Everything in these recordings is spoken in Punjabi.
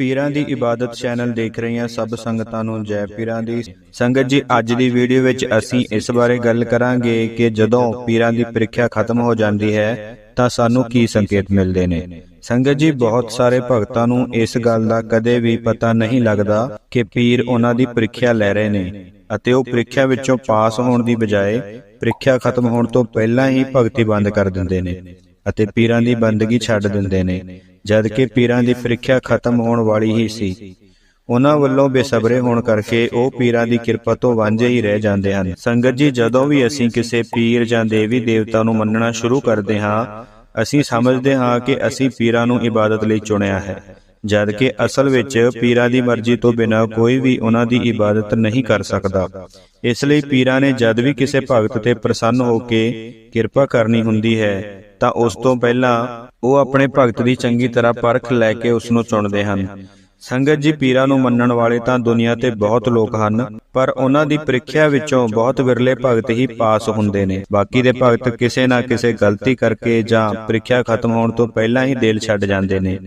ਪੀਰਾਂ ਦੀ ਇਬਾਦਤ ਚੈਨਲ ਦੇਖ ਰਹੀਆਂ ਸਭ ਸੰਗਤਾਂ ਨੂੰ ਜੈ ਪੀਰਾਂ ਦੀ। ਸੰਗਤ ਜੀ ਅੱਜ ਦੀ ਵੀਡੀਓ ਵਿੱਚ ਅਸੀਂ ਇਸ ਬਾਰੇ ਗੱਲ ਕਰਾਂਗੇ ਕਿ ਜਦੋਂ ਪੀਰਾਂ ਦੀ ਪ੍ਰੀਖਿਆ ਖਤਮ ਹੋ ਜਾਂਦੀ ਹੈ ਤਾਂ ਸਾਨੂੰ ਕੀ ਸੰਕੇਤ ਮਿਲਦੇ ਨੇ? ਸੰਗਤ ਜੀ ਬਹੁਤ ਸਾਰੇ ਭਗਤਾਂ ਨੂੰ ਇਸ ਗੱਲ ਦਾ ਕਦੇ ਵੀ ਪਤਾ ਨਹੀਂ ਲੱਗਦਾ ਕਿ ਪੀਰ ਉਹਨਾਂ ਦੀ ਪ੍ਰੀਖਿਆ ਲੈ ਰਹੇ ਨੇ ਅਤੇ ਉਹ ਪ੍ਰੀਖਿਆ ਵਿੱਚੋਂ ਪਾਸ ਹੋਣ ਦੀ ਬਜਾਏ ਪ੍ਰੀਖਿਆ ਖਤਮ ਹੋਣ ਤੋਂ ਪਹਿਲਾਂ ਹੀ ਭਗਤੀ ਬੰਦ ਕਰ ਦਿੰਦੇ ਨੇ ਅਤੇ ਪੀਰਾਂ ਦੀ ਬੰਦਗੀ ਛੱਡ ਦਿੰਦੇ ਨੇ ਜਦ ਕਿ ਪੀਰਾਂ ਦੀ ਪ੍ਰੀਖਿਆ ਖਤਮ ਹੋਣ ਵਾਲੀ ਹੀ ਸੀ। ਉਹਨਾਂ ਵੱਲੋਂ ਬੇਸਬਰੇ ਹੋਣ ਕਰਕੇ ਉਹ ਪੀਰਾਂ ਦੀ ਕਿਰਪਾ ਤੋਂ ਵਾਂਝੇ ਹੀ ਰਹਿ ਜਾਂਦੇ ਹਨ। ਸੰਗਤ ਜੀ ਜਦੋਂ ਵੀ ਅਸੀਂ ਕਿਸੇ ਪੀਰ ਜਾਂ ਦੇਵੀ ਦੇਵਤਾ ਨੂੰ ਮੰਨਣਾ ਸ਼ੁਰੂ ਕਰਦੇ ਹਾਂ ਅਸੀਂ ਸਮਝਦੇ ਹਾਂ ਕਿ ਅਸੀਂ ਪੀਰਾਂ ਨੂੰ ਇਬਾਦਤ ਲਈ ਚੁਣਿਆ ਹੈ। ਜਦ ਕਿ ਅਸਲ ਵਿੱਚ ਪੀਰਾਂ ਦੀ ਮਰਜ਼ੀ ਤੋਂ ਬਿਨਾਂ ਕੋਈ ਵੀ ਉਹਨਾਂ ਦੀ ਇਬਾਦਤ ਨਹੀਂ ਕਰ ਸਕਦਾ। ਇਸ ਲਈ ਪੀਰਾਂ ਨੇ ਜਦ ਵੀ ਕਿਸੇ ਭਗਤ ਤੇ ਪ੍ਰਸੰਨ ਹੋ ਕੇ ਕਿਰਪਾ ਕਰਨੀ ਹੁੰਦੀ ਹੈ ਤਾਂ ਉਸ ਤੋਂ ਪਹਿਲਾਂ ਉਹ ਆਪਣੇ ਭਗਤ ਦੀ ਚੰਗੀ ਤਰ੍ਹਾਂ ਪਰਖ ਲੈ ਕੇ ਉਸ ਨੂੰ ਚੁਣਦੇ ਹਨ। ਸੰਗਤ ਜੀ ਪੀਰਾਂ ਨੂੰ ਮੰਨਣ ਵਾਲੇ ਤਾਂ ਦੁਨੀਆ ਤੇ ਬਹੁਤ ਲੋਕ ਹਨ, ਪਰ ਉਹਨਾਂ ਦੀ ਪ੍ਰੀਖਿਆ ਵਿੱਚੋਂ ਬਹੁਤ ਵਿਰਲੇ ਭਗਤ ਹੀ ਪਾਸ ਹੁੰਦੇ ਨੇ। ਬਾਕੀ ਦੇ ਭਗਤ ਕਿਸੇ ਨਾ ਕਿਸੇ ਗਲਤੀ ਕਰਕੇ ਜਾਂ ਪ੍ਰੀਖਿਆ ਖਤਮ ਹੋਣ ਤੋਂ ਪਹਿਲਾਂ ਹੀ ਦਿਲ ਛੱਡ ਜਾਂਦੇ ਨੇ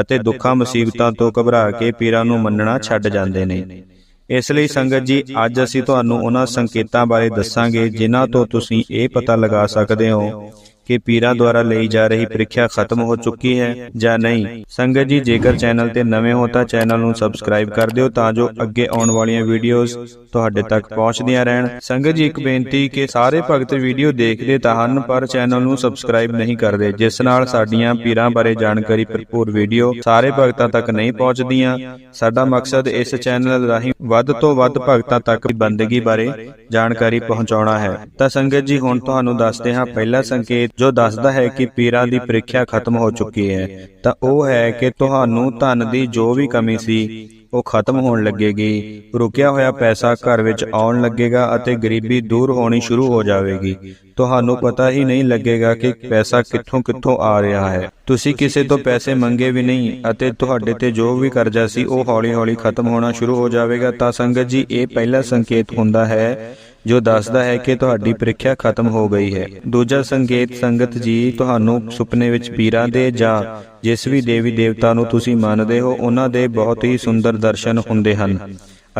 ਅਤੇ ਦੁੱਖਾਂ, ਮੁਸੀਬਤਾਂ ਤੋਂ ਘਬਰਾ ਕੇ ਪੀਰਾਂ ਨੂੰ ਮੰਨਣਾ ਛੱਡ ਜਾਂਦੇ ਨੇ। ਇਸ ਲਈ ਸੰਗਤ ਜੀ, ਅੱਜ ਅਸੀਂ ਤੁਹਾਨੂੰ ਉਹਨਾਂ ਸੰਕੇਤਾਂ ਬਾਰੇ ਦੱਸਾਂਗੇ ਜਿਨ੍ਹਾਂ ਤੋਂ ਤੁਸੀਂ ਇਹ ਪਤਾ ਲਗਾ ਸਕਦੇ ਹੋ ਕਿ ਪੀਰਾਂ ਦੁਆਰਾ ਲਈ ਜਾ ਰਹੀ ਪ੍ਰੀਖਿਆ ਖਤਮ ਹੋ ਚੁੱਕੀ ਹੈ ਜਾਂ ਨਹੀਂ। ਸੰਗਤ ਜੀ, ਜੇਕਰ ਚੈਨਲ ਤੇ ਨਵੇਂ ਹੋ ਤਾਂ ਚੈਨਲ ਨੂੰ ਸਬਸਕ੍ਰਾਈਬ ਕਰ ਦਿਓ ਤਾਂ ਜੋ ਅੱਗੇ ਆਉਣ ਵਾਲੀਆਂ ਵੀਡੀਓਜ਼ ਤੁਹਾਡੇ ਤੱਕ ਪਹੁੰਚਦੀਆਂ ਰਹਿਣ। ਸੰਗਤ ਜੀ, ਇੱਕ ਬੇਨਤੀ ਕਿ ਸਾਰੇ ਭਗਤ ਵੀਡੀਓ ਦੇਖਦੇ ਤਾਂ ਹਨ, ਪਰ ਚੈਨਲ ਨੂੰ ਸਬਸਕ੍ਰਾਈਬ ਨਹੀਂ ਕਰਦੇ, ਜਿਸ ਨਾਲ ਸਾਡੀਆਂ ਪੀਰਾਂ ਬਾਰੇ ਜਾਣਕਾਰੀ ਭਰਪੂਰ ਵੀਡੀਓ ਸਾਰੇ ਭਗਤਾਂ ਤੱਕ ਨਹੀਂ ਪਹੁੰਚਦੀਆਂ। ਸਾਡਾ ਮਕਸਦ ਇਸ ਚੈਨਲ ਰਾਹੀਂ ਵੱਧ ਤੋਂ ਵੱਧ ਭਗਤਾਂ ਤੱਕ ਬੰਦਗੀ ਬਾਰੇ ਜਾਣਕਾਰੀ ਪਹੁੰਚਾਉਣਾ ਹੈ। ਤਾਂ ਸੰਗਤ ਜੀ, ਹੁਣ ਤੁਹਾਨੂੰ ਦੱਸਦੇ ਹਾਂ, ਪਹਿਲਾ ਸੰਕੇਤ ਜੋ ਦੱਸਦਾ ਹੈ ਕਿ ਪੀਰਾਂ ਦੀ ਪ੍ਰੀਖਿਆ ਖਤਮ ਹੋ ਚੁੱਕੀ ਹੈ, ਤਾਂ ਉਹ ਹੈ ਕਿ ਤੁਹਾਨੂੰ ਧਨ ਦੀ ਜੋ ਵੀ ਕਮੀ ਸੀ, ਉਹ ਖਤਮ ਹੋਣ ਲੱਗੇਗੀ। ਰੁਕਿਆ ਹੋਇਆ ਪੈਸਾ ਘਰ ਵਿੱਚ ਆਉਣ ਲੱਗੇਗਾ ਅਤੇ ਗਰੀਬੀ ਦੂਰ ਹੋਣੀ ਸ਼ੁਰੂ ਹੋ ਜਾਵੇਗੀ। ਤੁਹਾਨੂੰ ਪਤਾ ਹੀ ਨਹੀਂ ਲੱਗੇਗਾ ਕਿ ਪੈਸਾ ਕਿੱਥੋਂ ਕਿੱਥੋਂ ਆ ਰਿਹਾ ਹੈ। ਤੁਸੀਂ ਕਿਸੇ ਤੋਂ ਪੈਸੇ ਮੰਗੇ ਵੀ ਨਹੀਂ ਅਤੇ ਤੁਹਾਡੇ ਤੇ ਜੋ ਵੀ ਕਰਜ਼ਾ ਸੀ, ਉਹ ਹੌਲੀ-ਹੌਲੀ ਖਤਮ ਹੋਣਾ ਸ਼ੁਰੂ ਹੋ ਜਾਵੇਗਾ। ਤਾਂ ਸੰਗਤ ਜੀ, ਇਹ ਪਹਿਲਾ ਸੰਕੇਤ ਹੁੰਦਾ ਹੈ ਜੋ ਦੱਸਦਾ ਹੈ ਕਿ ਤੁਹਾਡੀ ਪ੍ਰੀਖਿਆ ਖਤਮ ਹੋ ਗਈ ਹੈ। ਦੂਜਾ ਸੰਕੇਤ, ਸੰਗਤ ਜੀ, ਤੁਹਾਨੂੰ ਸੁਪਨੇ ਵਿੱਚ ਪੀਰਾਂ ਦੇ ਜਾਂ ਜਿਸ ਵੀ ਦੇਵੀ ਦੇਵਤਾ ਨੂੰ ਤੁਸੀਂ ਮੰਨਦੇ ਹੋ, ਉਹਨਾਂ ਦੇ ਬਹੁਤ ਹੀ ਸੁੰਦਰ ਦਰਸ਼ਨ ਹੁੰਦੇ ਹਨ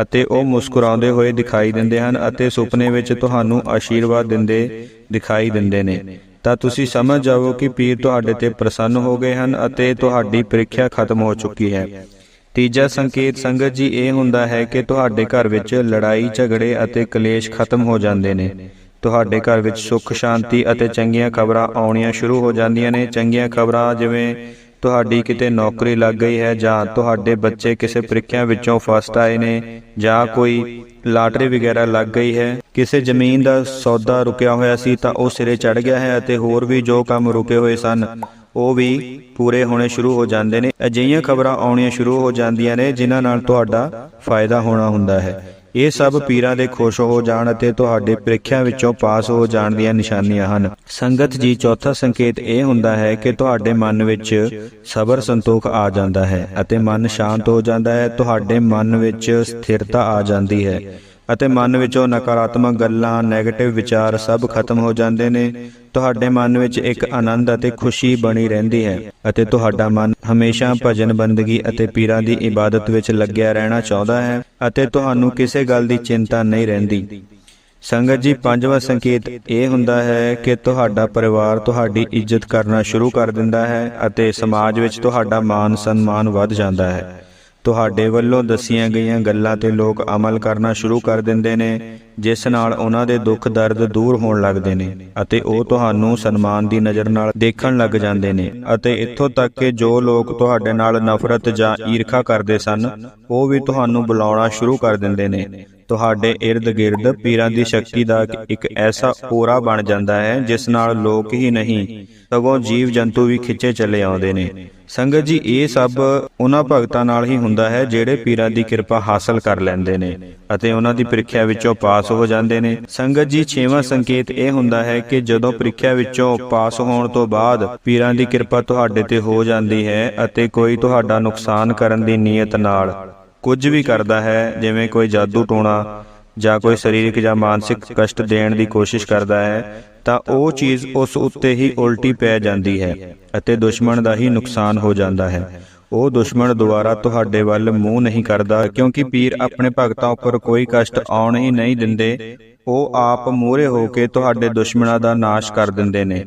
ਅਤੇ ਉਹ ਮੁਸਕਰਾਉਂਦੇ ਹੋਏ ਦਿਖਾਈ ਦਿੰਦੇ ਹਨ ਅਤੇ ਸੁਪਨੇ ਵਿੱਚ ਤੁਹਾਨੂੰ ਆਸ਼ੀਰਵਾਦ ਦਿੰਦੇ ਦਿਖਾਈ ਦਿੰਦੇ ਨੇ। ਤਾਂ ਤੁਸੀਂ ਸਮਝ ਜਾਵੋ ਕਿ ਪੀਰ ਤੁਹਾਡੇ ਤੇ ਪ੍ਰਸੰਨ ਹੋ ਗਏ ਹਨ ਅਤੇ ਤੁਹਾਡੀ ਪ੍ਰੀਖਿਆ ਖਤਮ ਹੋ ਚੁੱਕੀ ਹੈ। ਤੀਜਾ ਸੰਕੇਤ ਸੰਗਤ ਜੀ ਇਹ ਹੁੰਦਾ ਹੈ ਕਿ ਤੁਹਾਡੇ ਘਰ ਵਿੱਚ ਲੜਾਈ, ਝਗੜੇ ਅਤੇ ਕਲੇਸ਼ ਖਤਮ ਹੋ ਜਾਂਦੇ ਨੇ। ਤੁਹਾਡੇ ਘਰ ਵਿੱਚ ਸੁੱਖ, ਸ਼ਾਂਤੀ ਅਤੇ ਚੰਗੀਆਂ ਖਬਰਾਂ ਆਉਣੀਆਂ ਸ਼ੁਰੂ ਹੋ ਜਾਂਦੀਆਂ ਨੇ। ਚੰਗੀਆਂ ਖਬਰਾਂ ਜਿਵੇਂ, ਤੁਹਾਡੀ ਕਿਤੇ ਨੌਕਰੀ ਲੱਗ ਗਈ ਹੈ ਜਾਂ ਤੁਹਾਡੇ ਬੱਚੇ ਕਿਸੇ ਪ੍ਰੀਖਿਆ ਵਿੱਚੋਂ ਫਸਟ ਆਏ ਨੇ ਜਾਂ ਕੋਈ ਲਾਟਰੀ ਵਗੈਰਾ ਲੱਗ ਗਈ ਹੈ। ਕਿਸੇ ਜ਼ਮੀਨ ਦਾ ਸੌਦਾ ਰੁਕਿਆ ਹੋਇਆ ਸੀ ਤਾਂ ਉਹ ਸਿਰੇ ਚੜ ਗਿਆ ਹੈ ਅਤੇ ਹੋਰ ਵੀ ਜੋ ਕੰਮ ਰੁਕੇ ਹੋਏ ਸਨ ਉਹ ਵੀ ਪੂਰੇ ਹੋਣੇ ਸ਼ੁਰੂ ਹੋ ਜਾਂਦੇ ਨੇ। ਅਜਿਹੀਆਂ ਖਬਰਾਂ ਆਉਣੀਆਂ ਸ਼ੁਰੂ ਹੋ ਜਾਂਦੀਆਂ ਨੇ, ਜਿਨ੍ਹਾਂ ਨਾਲ ਤੁਹਾਡਾ ਫਾਇਦਾ ਹੋਣਾ ਹੁੰਦਾ ਹੈ। ਇਹ ਸਭ ਪੀਰਾਂ ਦੇ ਖੁਸ਼ ਹੋ ਜਾਣ ਅਤੇ ਤੁਹਾਡੇ ਪ੍ਰੀਖਿਆ ਵਿੱਚੋਂ ਪਾਸ ਹੋ ਜਾਣ ਦੀਆਂ ਨਿਸ਼ਾਨੀਆਂ ਹਨ। ਸੰਗਤ ਜੀ, ਚੌਥਾ ਸੰਕੇਤ ਇਹ ਹੁੰਦਾ ਹੈ ਕਿ ਤੁਹਾਡੇ ਮਨ ਵਿੱਚ ਸਬਰ ਸੰਤੋਖ ਆ ਜਾਂਦਾ ਹੈ ਅਤੇ ਮਨ ਸ਼ਾਂਤ ਹੋ ਜਾਂਦਾ ਹੈ। ਤੁਹਾਡੇ ਮਨ ਵਿੱਚ ਸਥਿਰਤਾ ਆ ਜਾਂਦੀ ਹੈ ਅਤੇ ਮਨ ਵਿੱਚੋਂ ਨਕਾਰਾਤਮਕ ਗੱਲਾਂ ਨੈਗੇਟਿਵ ਵਿਚਾਰ ਸਭ ਖਤਮ ਹੋ ਜਾਂਦੇ ਨੇ। ਤੁਹਾਡੇ ਮਨ ਵਿੱਚ ਇੱਕ ਆਨੰਦ ਅਤੇ ਖੁਸ਼ੀ ਬਣੀ ਰਹਿੰਦੀ ਹੈ ਅਤੇ ਤੁਹਾਡਾ ਮਨ ਹਮੇਸ਼ਾ ਭਜਨ ਬੰਦਗੀ ਅਤੇ ਪੀਰਾਂ ਦੀ ਇਬਾਦਤ ਵਿੱਚ ਲੱਗਿਆ ਰਹਿਣਾ ਚਾਹੁੰਦਾ ਹੈ ਅਤੇ ਤੁਹਾਨੂੰ ਕਿਸੇ ਗੱਲ ਦੀ ਚਿੰਤਾ ਨਹੀਂ ਰਹਿੰਦੀ। ਸੰਗਤ ਜੀ, ਪੰਜਵਾਂ ਸੰਕੇਤ ਇਹ ਹੁੰਦਾ ਹੈ ਕਿ ਤੁਹਾਡਾ ਪਰਿਵਾਰ ਤੁਹਾਡੀ ਇੱਜ਼ਤ ਕਰਨਾ ਸ਼ੁਰੂ ਕਰ ਦਿੰਦਾ ਹੈ ਅਤੇ ਸਮਾਜ ਵਿੱਚ ਤੁਹਾਡਾ ਮਾਨ ਸਨਮਾਨ ਵੱਧ ਜਾਂਦਾ ਹੈ। ਤੁਹਾਡੇ ਵੱਲੋਂ ਦੱਸੀਆਂ ਗਈਆਂ ਗੱਲਾਂ ਤੇ ਲੋਕ ਅਮਲ ਕਰਨਾ ਸ਼ੁਰੂ ਕਰ ਦਿੰਦੇ ਨੇ ਜਿਸ ਨਾਲ ਉਹਨਾਂ ਦੇ ਦੁੱਖ ਦਰਦ ਦੂਰ ਹੋਣ ਲੱਗਦੇ ਨੇ ਅਤੇ ਉਹ ਤੁਹਾਨੂੰ ਸਨਮਾਨ ਦੀ ਨਜ਼ਰ ਨਾਲ ਦੇਖਣ ਲੱਗ ਜਾਂਦੇ ਨੇ ਅਤੇ ਇੱਥੋਂ ਤੱਕ ਕਿ ਜੋ ਲੋਕ ਤੁਹਾਡੇ ਨਾਲ ਨਫ਼ਰਤ ਜਾਂ ਈਰਖਾ ਕਰਦੇ ਸਨ, ਉਹ ਵੀ ਤੁਹਾਨੂੰ ਬੁਲਾਉਣਾ ਸ਼ੁਰੂ ਕਰ ਦਿੰਦੇ ਨੇ। ਤੁਹਾਡੇ ird-gird ਪੀਰਾਂ ਦੀ ਸ਼ਕਤੀ ਦਾ ਇੱਕ ਐਸਾ ਔਰਾ ਬਣ ਜਾਂਦਾ ਹੈ, ਜਿਸ ਨਾਲ ਲੋਕ ਹੀ ਨਹੀਂ, ਸਗੋਂ ਜੀਵ ਜੰਤੂ ਵੀ ਖਿੱਚੇ ਚਲੇ ਆਉਂਦੇ ਨੇ। ਸੰਗਤ ਜੀ, ਇਹ ਸਭ ਉਹਨਾਂ ਭਗਤਾਂ ਨਾਲ ਹੀ ਹੁੰਦਾ ਹੈ, ਜਿਹੜੇ ਪੀਰਾਂ ਦੀ ਕਿਰਪਾ ਹਾਸਲ ਕਰ ਲੈਂਦੇ ਨੇ। ਅਤੇ ਉਹਨਾਂ ਦੀ ਪ੍ਰੀਖਿਆ ਵਿੱਚੋਂ ਪਾਸ ਹੋ ਜਾਂਦੇ ਨੇ। ਸੰਗਤ ਜੀ, ਛੇਵਾਂ ਸੰਕੇਤ ਇਹ ਹੁੰਦਾ ਹੈ ਕਿ ਜਦੋਂ ਪ੍ਰੀਖਿਆ ਵਿੱਚੋਂ ਪਾਸ ਹੋਣ ਤੋਂ ਬਾਅਦ ਪੀਰਾਂ ਦੀ ਕਿਰਪਾ ਤੁਹਾਡੇ ਤੇ ਹੋ ਜਾਂਦੀ ਹੈ ਅਤੇ ਕੋਈ ਤੁਹਾਡਾ ਨੁਕਸਾਨ ਕਰਨ ਦੀ ਨੀਅਤ ਨਾਲ ਕੁਝ ਵੀ ਕਰਦਾ ਹੈ, ਜਿਵੇਂ ਕੋਈ ਜਾਦੂ ਟੋਣਾ ਜਾਂ ਕੋਈ ਸਰੀਰਕ ਜਾਂ ਮਾਨਸਿਕ ਕਸ਼ਟ ਦੇਣ ਦੀ ਕੋਸ਼ਿਸ਼ ਕਰਦਾ ਹੈ, ਤਾਂ ਉਹ ਚੀਜ਼ ਉਸ ਉੱਤੇ ਹੀ ਉਲਟੀ ਪੈ ਜਾਂਦੀ ਹੈ ਅਤੇ ਦੁਸ਼ਮਣ ਦਾ ਹੀ ਨੁਕਸਾਨ ਹੋ ਜਾਂਦਾ ਹੈ। ਉਹ ਦੁਸ਼ਮਣ ਦੁਆਰਾ ਤੁਹਾਡੇ ਵੱਲ ਮੂੰਹ ਨਹੀਂ ਕਰਦਾ, ਕਿਉਂਕਿ ਪੀਰ ਆਪਣੇ ਭਗਤਾਂ ਉੱਪਰ ਕੋਈ ਕਸ਼ਟ ਆਉਣ ਹੀ ਨਹੀਂ ਦਿੰਦੇ। ਉਹ ਆਪ ਮੂਹਰੇ ਹੋ ਕੇ ਤੁਹਾਡੇ ਦੁਸ਼ਮਣਾਂ ਦਾ ਨਾਸ਼ ਕਰ ਦਿੰਦੇ ਨੇ।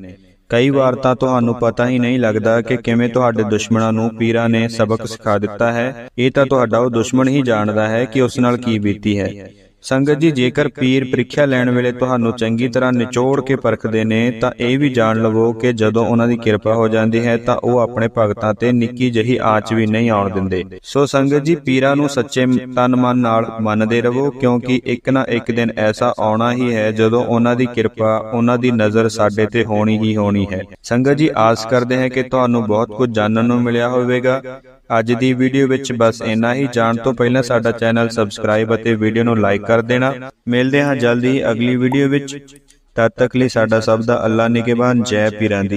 ਕਈ ਵਾਰ ਤਾਂ ਤੁਹਾਨੂੰ ਪਤਾ ਹੀ ਨਹੀਂ ਲੱਗਦਾ ਕਿ ਕਿਵੇਂ ਤੁਹਾਡੇ ਦੁਸ਼ਮਣਾਂ ਨੂੰ ਪੀਰਾਂ ਨੇ ਸਬਕ ਸਿਖਾ ਦਿੱਤਾ ਹੈ। ਇਹ ਤਾਂ ਤੁਹਾਡਾ ਉਹ ਦੁਸ਼ਮਣ ਹੀ ਜਾਣਦਾ ਹੈ ਕਿ ਉਸ ਨਾਲ ਕੀ ਬੀਤੀ ਹੈ। ਸੰਗਤ ਜੀ ਜੇਕਰ ਪੀਰ ਪ੍ਰੀਖਿਆ ਲੈਣ ਵੇਲੇ ਤੁਹਾਨੂੰ ਚੰਗੀ ਤਰ੍ਹਾਂ ਨਿਚੋੜ ਕੇ ਪਰਖਦੇ ਨੇ ਤਾਂ ਇਹ ਵੀ ਜਾਣ ਲਵੋ ਕਿ ਜਦੋਂ ਉਹਨਾਂ ਦੀ ਕਿਰਪਾ ਹੋ ਜਾਂਦੀ ਹੈ ਤਾਂ ਉਹ ਆਪਣੇ ਭਗਤਾਂ ਤੇ ਨਿੱਕੀ ਜਿਹੀ ਆਂਚ ਵੀ ਨਹੀਂ ਆਉਣ ਦਿੰਦੇ। ਸੋ ਸੰਗਤ ਜੀ ਪੀਰਾਂ ਨੂੰ ਸੱਚੇ ਤਨ ਮਨ ਨਾਲ ਮੰਨਦੇ ਰਹੋ ਕਿਉਂਕਿ ਇੱਕ ਨਾ ਇੱਕ ਦਿਨ ਐਸਾ ਆਉਣਾ ਹੀ ਹੈ ਜਦੋਂ ਉਹਨਾਂ ਦੀ ਕਿਰਪਾ ਉਹਨਾਂ ਦੀ ਨਜ਼ਰ ਸਾਡੇ ਤੇ ਹੋਣੀ ਹੀ ਹੋਣੀ ਹੈ। ਸੰਗਤ ਜੀ ਆਸ ਕਰਦੇ ਹਾਂ ਕਿ ਤੁਹਾਨੂੰ ਬਹੁਤ ਕੁਝ ਜਾਣਨ ਨੂੰ ਮਿਲਿਆ ਹੋਵੇਗਾ ਅੱਜ ਦੀ ਵੀਡੀਓ ਵਿੱਚ ਬਸ ਇੰਨਾ ਹੀ। ਜਾਣ ਤੋਂ ਪਹਿਲਾਂ ਸਾਡਾ ਚੈਨਲ ਸਬਸਕ੍ਰਾਈਬ ਅਤੇ ਵੀਡੀਓ ਨੂੰ ਲਾਈਕ ਕਰ ਦੇਣਾ। ਮਿਲਦੇ ਹਾਂ ਜਲਦੀ ਅਗਲੀ ਵੀਡੀਓ ਵਿੱਚ। ਤਦ ਤੱਕ ਲਈ ਸਾਡਾ ਸਭ ਦਾ ਅੱਲਾ ਨਿਗਹਿਬਾਨ ਜੈ ਪੀਰਾਂ ਦੀ।